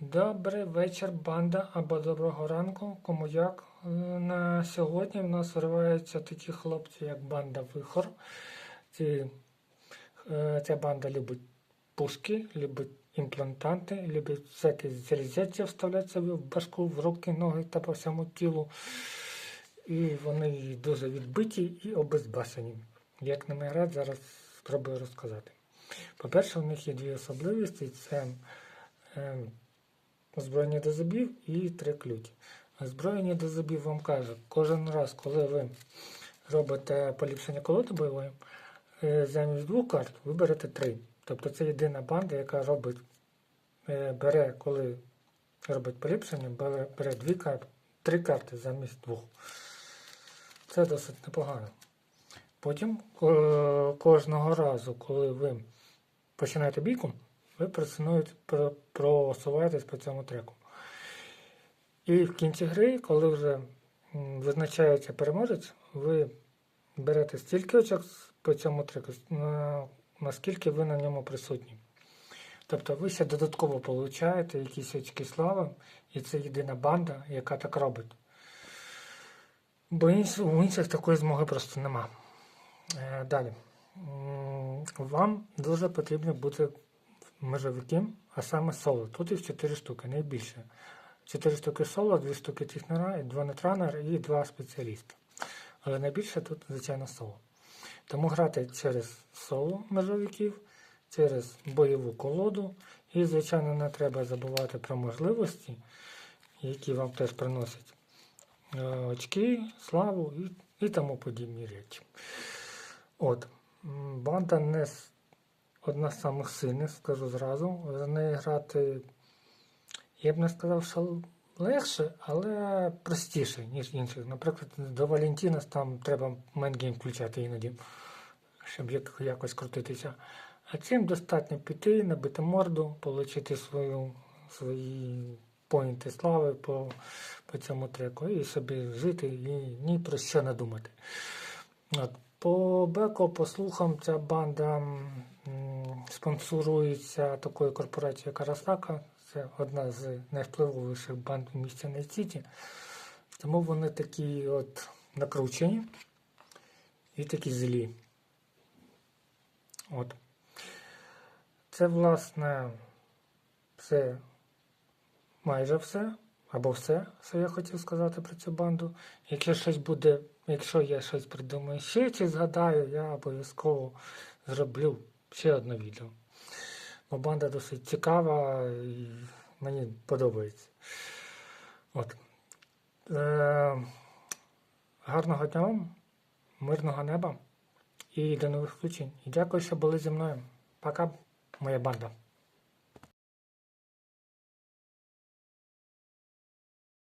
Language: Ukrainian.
Добрий вечір, банда або доброго ранку. Кому як. Е, На сьогодні в нас вириваються такі хлопці, як банда Вихор. Ці, е, ця банда любить пушки, любить імплантанти, любить всякі залізячі вставляти собі в башку, в руки, ноги та по всьому тілу. І вони дуже відбиті і обезбашені. Як ними грати, зараз спробую розказати. По-перше, у них є дві особливості: це е, озброєння до зубів і три ключі. Озброєння до зубів вам каже, кожен раз, коли ви робите поліпшення колоди бойової, е, замість двох карт ви берете три. Тобто це єдина банда, яка робить, е, бере, коли робить поліпшення, бере, бере дві карти, три карти замість двох. Це досить непогано. Потім кожного разу, коли ви починаєте бійку, ви просуваєтесь по цьому треку. І в кінці гри, коли вже визначається переможець, ви берете стільки очок по цьому треку, наскільки ви на ньому присутні. Тобто ви ще додатково получаєте якісь очки слави, і це єдина банда, яка так робить. Бо у інших такої змоги просто нема. Е, Далі. Вам дуже потрібно бути межовиким, а саме соло. Тут їх 4 штуки, найбільше. 4 штуки соло, 2 штуки технера, 2 нетранера і 2 спеціаліста. Але найбільше тут, звичайно, соло. Тому грати через соло межовиків, через бойову колоду. І, звичайно, не треба забувати про можливості, які вам теж приносять е, очки, славу і, і тому подібні речі. От, банда не одна з самих сильних, скажу зразу. За неї грати, я б не сказав, що легше, але простіше, ніж інших. Наприклад, до Валентіна там треба мейнгейм включати іноді, щоб якось крутитися. А цим достатньо піти, набити морду, отримати свою, свої поінти слави по, по цьому треку і собі жити і ні про що не думати. От. По Беко, по слухам, ця банда спонсорується такою корпорацією, як Арасака. Це одна з найвпливовіших банд в місті Найт-Сіті. Тому вони такі от накручені і такі злі. От. Це, власне, все майже все. Або все, що я хотів сказати про цю банду. Якщо щось буде, якщо я щось придумаю ще чи згадаю, я обов'язково зроблю ще одне відео. Бо банда досить цікава і мені подобається. От. Е, гарного дня вам, мирного неба і до нових включень. І дякую, що були зі мною. Пока, моя банда.